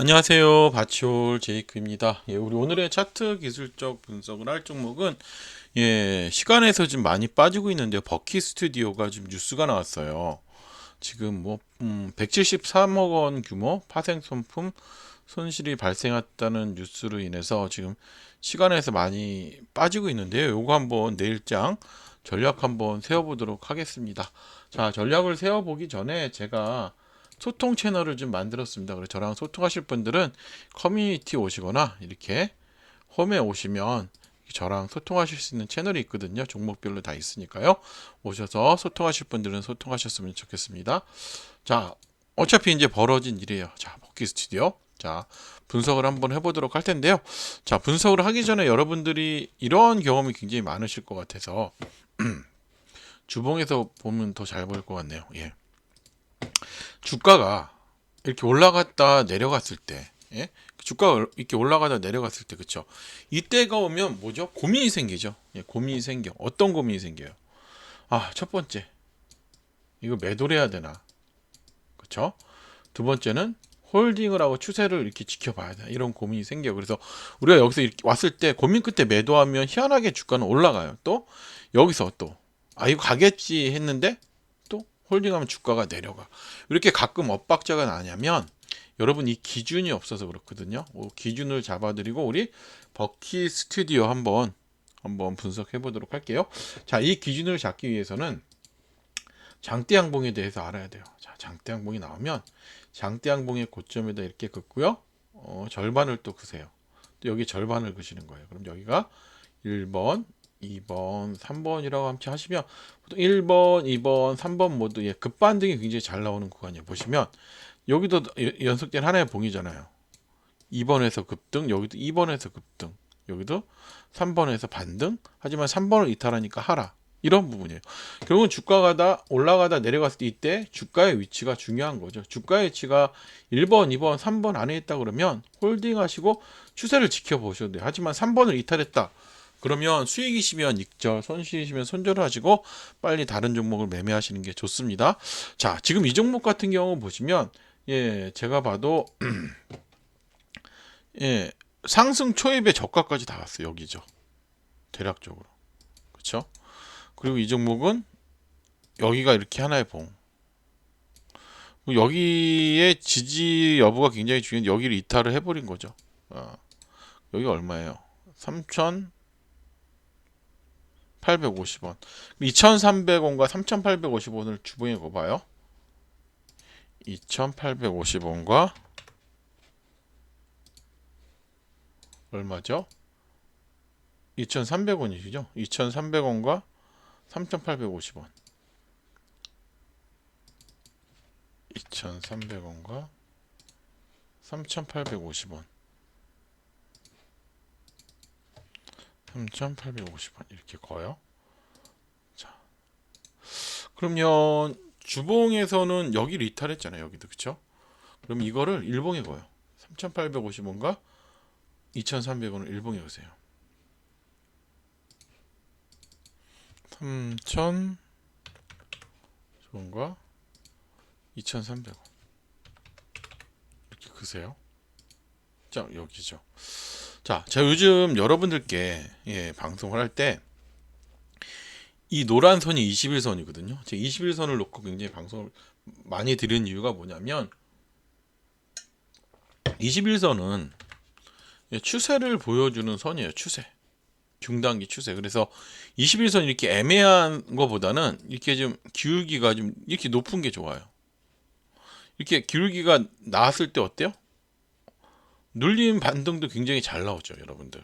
안녕하세요. 바치올 제이크입니다. 예, 우리 오늘의 차트 기술적 분석을 할 종목은 예, 시간에서 좀 많이 빠지고 있는데요. 버키 스튜디오가 지금 뉴스가 나왔어요. 지금 뭐 음, 173억 원 규모 파생 손품 손실이 발생했다는 뉴스로 인해서 지금 시간에서 많이 빠지고 있는데요. 요거 한번 내일장 전략 한번 세워보도록 하겠습니다. 자, 전략을 세워보기 전에 제가 소통 채널을 좀 만들었습니다. 그래서 저랑 소통하실 분들은 커뮤니티 오시거나 이렇게 홈에 오시면 저랑 소통하실 수 있는 채널이 있거든요. 종목별로 다 있으니까요. 오셔서 소통하실 분들은 소통하셨으면 좋겠습니다. 자, 어차피 이제 벌어진 일이에요. 자, 복귀 스튜디오. 자, 분석을 한번 해보도록 할 텐데요. 자, 분석을 하기 전에 여러분들이 이런 경험이 굉장히 많으실 것 같아서 주봉에서 보면 더 잘 보일 것 같네요. 예. 주가가 이렇게 올라갔다 내려갔을 때, 예? 주가가 이렇게 올라가다 내려갔을 때, 그쵸? 이때가 오면 뭐죠? 고민이 생기죠. 예, 고민이 생겨. 어떤 고민이 생겨요? 아, 첫 번째. 이거 매도를 해야 되나? 그쵸? 두 번째는 홀딩을 하고 추세를 이렇게 지켜봐야 돼. 이런 고민이 생겨요. 그래서 우리가 여기서 왔을 때 고민 끝에 매도하면 희한하게 주가는 올라가요. 또 여기서 또, 아, 이거 가겠지 했는데 홀딩하면 주가가 내려가. 이렇게 가끔 엇박자가 나냐면 여러분 이 기준이 없어서 그렇거든요. 그 기준을 잡아드리고 우리 버키 스튜디오 한번 한번 분석해 보도록 할게요. 자, 이 기준을 잡기 위해서는 장대 양봉에 대해서 알아야 돼요. 자, 장대 양봉이 나오면 장대 양봉의 고점에다 이렇게 긋고요. 어, 절반을 또 그세요. 또 여기 절반을 그시는 거예요. 그럼 여기가 1번, 2번, 3번이라고 함께 하시면 보통 1번, 2번, 3번 모두 예, 급반등이 굉장히 잘 나오는 구간이에요. 보시면 여기도 연속된 하나의 봉이잖아요. 2번에서 급등, 여기도 2번에서 급등, 여기도 3번에서 반등. 하지만 3번을 이탈하니까 하라. 이런 부분이에요. 결국은 주가가 다 올라가다 내려갔을 때 이때 주가의 위치가 중요한 거죠. 주가의 위치가 1번, 2번, 3번 안에 있다 그러면 홀딩 하시고 추세를 지켜보셔도 돼요. 하지만 3번을 이탈했다. 그러면 수익이시면 익절, 손실이시면 손절을 하시고 빨리 다른 종목을 매매하시는 게 좋습니다. 자, 지금 이 종목 같은 경우 보시면 예, 제가 봐도 예, 상승 초입의 저가까지 다 왔어요. 여기죠. 대략적으로. 그렇죠? 그리고 이 종목은 여기가 이렇게 하나의 봉. 여기에 지지 여부가 굉장히 중요한데 여기를 이탈을 해버린 거죠. 어. 여기가 얼마예요? 3천 850원. 2,300원과 3,850원을 주봉에 거봐요. 2,850원과 얼마죠? 2,300원이시죠? 2,300원과 3,850원. 2,300원과 3,850원. 3,850원 이렇게 거요. 자, 그러면 주봉에서는 여기를 이탈했잖아요. 여기도 그쵸? 그럼 이거를 일봉에 거요. 3,850원과 2,300원을 일봉에 거세요. 3,000원과 2,300원 이렇게 그세요. 자 여기죠. 자, 제가 요즘 여러분들께 예, 방송을 할 때 이 노란 선이 21선이거든요. 제가 21선을 놓고 굉장히 방송을 많이 드리는 이유가 뭐냐면 21선은 예, 추세를 보여주는 선이에요. 추세. 중단기 추세. 그래서 21선 이렇게 애매한 것보다는 이렇게 좀 기울기가 좀 이렇게 높은 게 좋아요. 이렇게 기울기가 나왔을 때 어때요? 눌림 반등도 굉장히 잘 나오죠, 여러분들.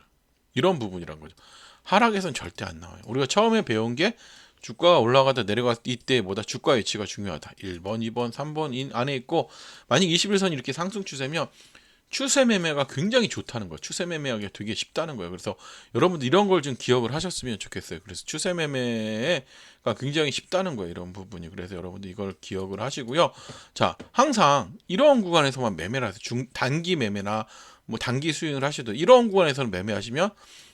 이런 부분이란 거죠. 하락에선 절대 안 나와요. 우리가 처음에 배운 게 주가가 올라가다 내려갔을 이때보다 주가 위치가 중요하다. 1번, 2번, 3번 안에 있고 만약 21선이 이렇게 상승 추세면 추세 매매가 굉장히 좋다는 거예요. 추세 매매하기가 되게 쉽다는 거예요. 그래서 여러분들 이런 걸 좀 기억을 하셨으면 좋겠어요. 그래서 추세 매매가 굉장히 쉽다는 거예요. 이런 부분이. 그래서 여러분들 이걸 기억을 하시고요. 자, 항상 이런 구간에서만 매매를 하세요. 중, 단기 매매나 뭐 단기 수익을 하셔도 이런 구간에서는 매매하시면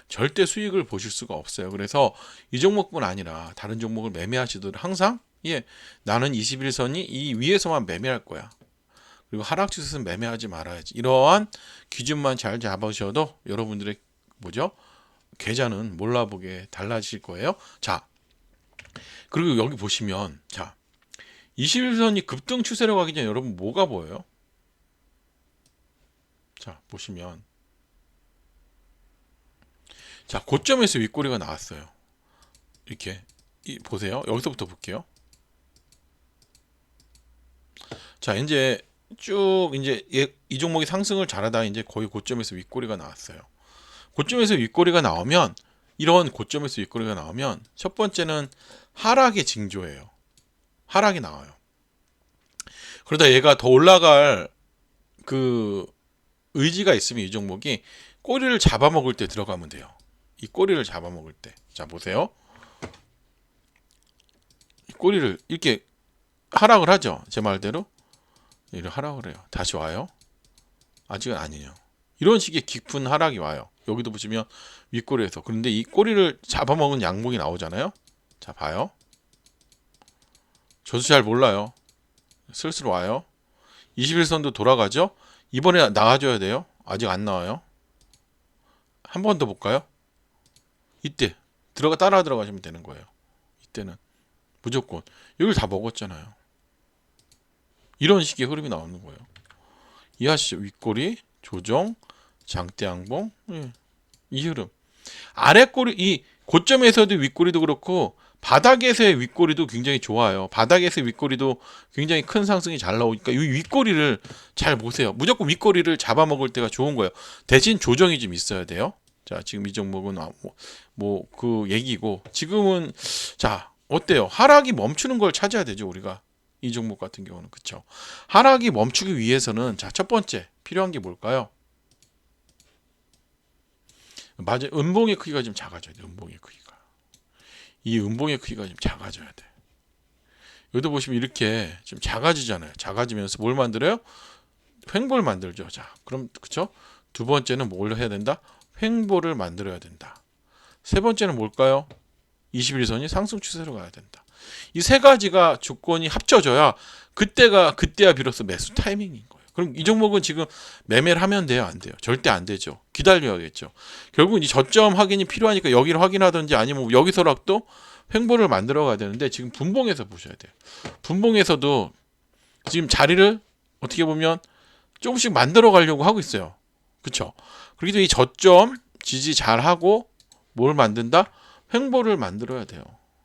절대 수익을 보실 수가 없어요. 그래서 이 종목뿐 아니라 다른 종목을 매매하시더라도 항상 예, 나는 21선이 이 위에서만 매매할 거야. 그리고 하락 추세는 매매하지 말아야지. 이러한 기준만 잘 잡으셔도 여러분들의 뭐죠? 계좌는 몰라보게 달라질 거예요. 자, 그리고 여기 보시면 자, 21선이 급등 추세로 가기 전에 여러분 뭐가 보여요? 자, 보시면 자, 고점에서 윗꼬리가 나왔어요. 이렇게 이, 보세요. 여기서부터 볼게요. 자, 이제 쭉 이제 얘- 이 종목이 상승을 잘하다 이제 거의 고점에서 윗꼬리가 나왔어요. 고점에서 윗꼬리가 나오면 이런 고점에서 윗꼬리가 나오면 첫 번째는 하락의 징조예요. 하락이 나와요. 그러다 얘가 더 올라갈 그 의지가 있으면 이 종목이 꼬리를 잡아먹을 때 들어가면 돼요. 이 꼬리를 잡아먹을 때. 자, 보세요. 이 꼬리를 이렇게 하락을 하죠. 제 말대로. 이렇게 하락을 해요. 다시 와요. 아직은 아니에요. 이런 식의 깊은 하락이 와요. 여기도 보시면 윗꼬리에서. 그런데 이 꼬리를 잡아먹은 양봉이 나오잖아요. 자, 봐요. 저도 잘 몰라요. 슬슬 와요. 21선도 돌아가죠. 이번에 나와줘야 돼요. 아직 안 나와요. 한 번 더 볼까요? 이때 들어가 따라 들어가시면 되는 거예요. 이때는 무조건 여기를 다 먹었잖아요. 이런 식의 흐름이 나오는 거예요. 이해하시죠? 윗꼬리 조정 장대양봉 예. 이 흐름 아래 꼬리 이 고점에서도 윗꼬리도 그렇고 바닥에서의 윗꼬리도 굉장히 좋아요. 바닥에서의 윗꼬리도 굉장히 큰 상승이 잘 나오니까 이 윗꼬리를 잘 보세요. 무조건 윗꼬리를 잡아먹을 때가 좋은 거예요. 대신 조정이 좀 있어야 돼요. 자, 지금 이 종목은 아, 뭐그 얘기고 지금은 자 어때요? 하락이 멈추는 걸 찾아야 되죠 우리가 이 종목 같은 경우는 그쵸? 하락이 멈추기 위해서는 자 첫 번째 필요한 게 뭘까요? 맞아 요 음봉의 크기가 좀 작아져야 돼 음봉의 크기가 이 음봉의 크기가 좀 작아져야 돼 여기도 보시면 이렇게 좀 작아지잖아요 작아지면서 뭘 만들어요? 횡보를 만들죠 자 그럼 그쵸? 두 번째는 뭘 해야 된다? 횡보를 만들어야 된다 세 번째는 뭘까요? 21선이 상승 추세로 가야 된다. 이 세 가지가 조건이 합쳐져야 그때가 그때야 비로소 매수 타이밍인 거예요. 그럼 이 종목은 지금 매매를 하면 돼요, 안 돼요? 절대 안 되죠. 기다려야겠죠. 결국은 이 저점 확인이 필요하니까 여기를 확인하든지 아니면 여기서라도 횡보를 만들어 가야 되는데 지금 분봉에서 보셔야 돼요. 분봉에서도 지금 자리를 어떻게 보면 조금씩 만들어 가려고 하고 있어요. 그렇죠? 그래도 이 저점 지지 잘 하고 뭘 만든다? 횡보를 만들어야 돼요.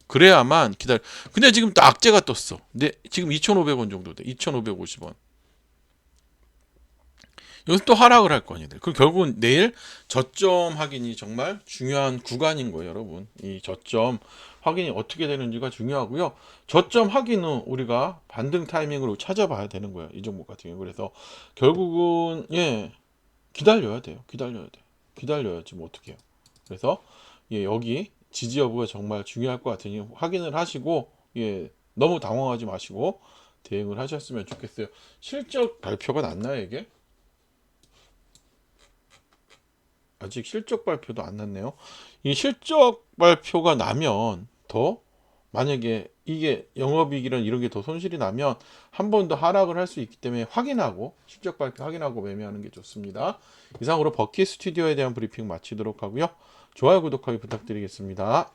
그래야만 기다려. 근데 지금 또 악재가 떴어. 근데 지금 2,500원 정도 돼. 2,550원. 여기서 또 하락을 할 거니들. 그럼 결국은 내일 저점 확인이 정말 중요한 구간인 거예요, 여러분. 이 저점 확인이 어떻게 되는지가 중요하고요. 저점 확인은 우리가 반등 타이밍으로 찾아봐야 되는 거예요. 이 종목 같은 경우. 그래서 결국은 예 기다려야 돼요. 기다려야 돼. 기다려야지 뭐 어떻게 해요. 그래서 예 여기 지지 여부가 정말 중요할 것 같으니 확인을 하시고 예 너무 당황하지 마시고 대응을 하셨으면 좋겠어요. 실적 발표가 났나요 이게? 아직 실적 발표도 안 났네요. 이 실적 발표가 나면 더 만약에 이게 영업이익이란 이런 게 더 손실이 나면 한 번 더 하락을 할 수 있기 때문에 확인하고 실적 발표 확인하고 매매하는 게 좋습니다. 이상으로 버킷 스튜디오에 대한 브리핑 마치도록 하고요. 좋아요 구독하기 부탁드리겠습니다.